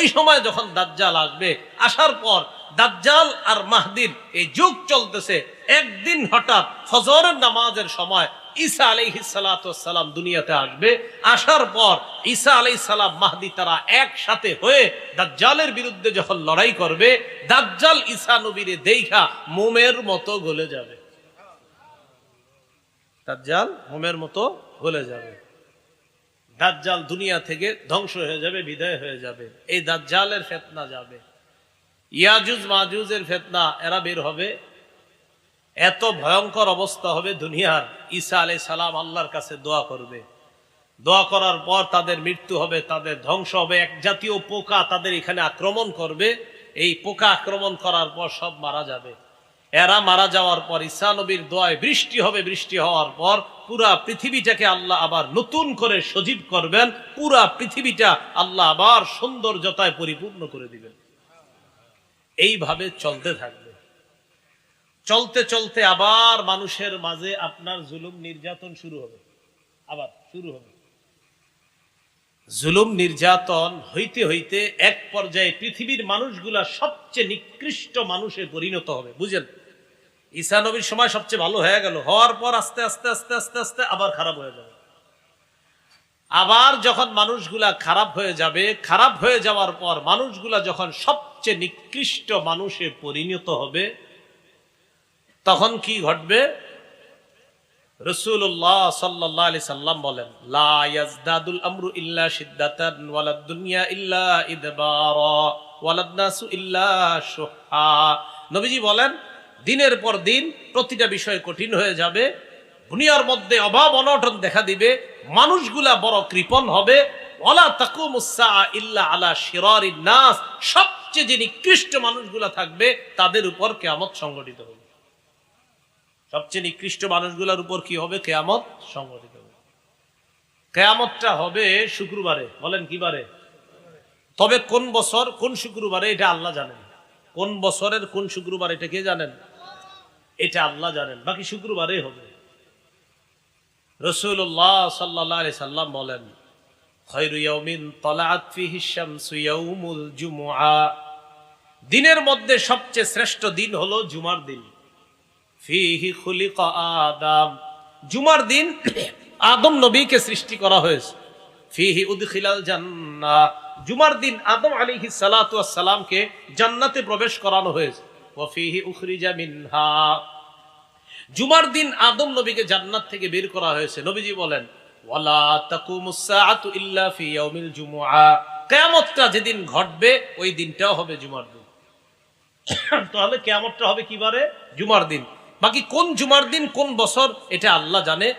ওই সময় যখন দাজ্জাল আসবে, আসার পর দাজ্জাল আর মাহদির এই যুগ চলতেছে। একদিন হঠাৎ ফজরের নামাজের সময় ঈসা আলাইহিসালাম দুনিয়াতে আসবে। আসার পর ঈসা আলাই সালাম, মাহদি তারা একসাথে হয়ে দাজ্জালের বিরুদ্ধে যখন লড়াই করবে, দাজ্জাল ঈসা নবীরে দেখা মোমের মতো গলে যাবে। দাজ্জাল মোমের মতো গলে যাবে। দাজ্জাল দুনিয়া থেকে ধ্বংস হয়ে যাবে, বিদায় হয়ে যাবে। এই দাজ্জালের ফেতনা যাবে। ইয়াজুজ মাজুজের ফেতনা, এরা বের হবে। এত ভয়ঙ্কর অবস্থা হবে দুনিয়ার। ঈসা আলাই সালাম আল্লাহর কাছে দোয়া করবে। দোয়া করার পর তাদের মৃত্যু হবে, তাদের ধ্বংস হবে। এক জাতীয় পোকা তাদের এখানে আক্রমণ করবে। এই পোকা আক্রমণ করার পর সব মারা যাবে। এরা মারা যাওয়ার পর ঈসা নবীর দোয়ায় বৃষ্টি হবে, বৃষ্টি হওয়ার পর পুরা পৃথিবীটাকে আল্লাহ আবার নতুন করে সজীব করবেন, পুরা পৃথিবীটা আল্লাহ আবার সৌন্দর্যতায় পরিপূর্ণ করে দিবেন। এইভাবে চলতে থাকবে। চলতে চলতে আবার মানুষের মাঝে আপনার জুলুম নির্যাতন শুরু হবে। আবার শুরু হবে। জুলুম নির্যাতন হইতে হইতে এক পর্যায়ে পৃথিবীর মানুষগুলা সবচেয়ে নিকৃষ্ট মানুষে পরিণত হবে, বুঝেন? ঈসা নবীর সময় সবচেয়ে ভালো হয়ে গেল। হওয়ার পর আস্তে আস্তে আস্তে আস্তে আস্তে আবার খারাপ হয়ে যাবে। আবার যখন মানুষগুলা খারাপ হয়ে যাবে, খারাপ হয়ে যাওয়ার পর মানুষগুলা যখন সবচেয়ে নিকৃষ্ট মানুষে পরিণত হবে, তখন কি ঘটবে? রসুল্লাহ সাল্লাহ আলি সাল্লাম বলেন, লা ইয়াজদাদুল আমরু ইল্লা শিদ্দাতান ওয়ালাদ দুনিয়া ইল্লা ইদবারা, ওয়ালাদ নবীজি বলেন দিনের পর দিন প্রতিটা বিষয় কঠিন হয়ে যাবে, দুনিয়ার মধ্যে অভাব অনটন দেখা দিবে, মানুষগুলা বড় কৃপণ হবে। ওয়ালা তাকুমুসা সবচেয়ে যে নিকৃষ্ট মানুষগুলা থাকবে, তাদের উপর কেয়ামত সংগঠিত হবে। সবচেয়ে নিকৃষ্ট মানুষগুলোর উপর কি হবে? কেয়ামত সংগঠিত হবে। কেয়ামতটা হবে শুক্রবারে, বলেন কি বারে? তবে কোন বছর, কোন শুক্রবারে, এটা আল্লাহ জানেন। কোন বছরের কোন শুক্রবার, এটা কে জানেন? এটা আল্লাহ জানেন, বাকি শুক্রবারে হবে। রসুল্লাহ সাল্লাহ সাল্লাম বলেন দিনের মধ্যে সবচেয়ে শ্রেষ্ঠ দিন হলো জুমার দিন। জুমার দিন আদম নবীকে সৃষ্টি করা হয়েছে। ফিহি উদখিলাল জান্নাহ। জুমার দিন আদম আলাইহি সালাতু সালামকে জান্নাতে প্রবেশ করানো হয়েছে। জুমার দিন আদম নবীকে জান্নাত থেকে বের করা হয়েছে। নবীজি বলেন, ওয়ালা যেদিন ঘটবে, ওই দিনটাও হবে জুমার দিন। তাহলে কেয়ামতটা হবে কিবারে? জুমার দিন। বাকি কোন জুমার দিন, কোন বছর, এটা আল্লাহ জানে।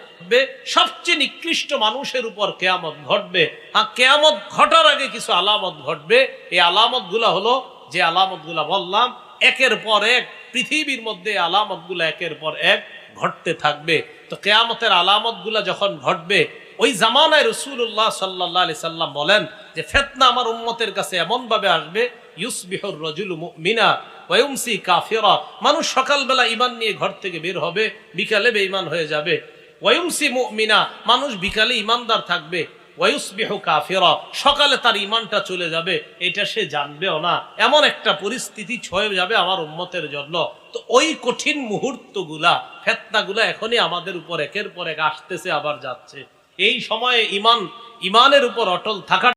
সবচেয়ে নিকৃষ্ট মানুষের উপর কেয়ামত ঘটবে। হ্যাঁ কেয়ামত ঘটার আগে কিছু আলামত ঘটবে। এই আলামতগুলা হলো, যে আলামতগুলা বললাম একের পর এক, পৃথিবীর মধ্যে আলামতগুলা একের পর এক ঘটতে থাকবে। তো কেয়ামতের আলামতগুলা যখন ঘটবে, ওই জামানায় রসুল্লাহ সাল্লাহ আলি সাল্লাম বলেন যে, ফেতনা আমার উম্মতের কাছে এমন ভাবে আসবে, ইউসবিহর রজুল মিনা ওয়ুমসি কাফেরা। মানুষ সকালবেলা ইমান নিয়ে ঘর থেকে বের হবে, বিকালে বেঈমান হয়ে যাবে। ওয়ুমসি মুমিনা, মানুষ বিকালে ইমানদার থাকবে। সকালে তার ইমানটা চলে যাবে, এটা সে জানবেও না। এমন একটা পরিস্থিতি ছয়ে যাবে আমার উন্মতের জন্য। তো ওই কঠিন মুহূর্ত মুহূর্তগুলা, ফেতনাগুলা এখনই আমাদের উপর একের পর এক আসতেছে, আবার যাচ্ছে। এই সময়ে ইমান ইমানের উপর অটল থাকা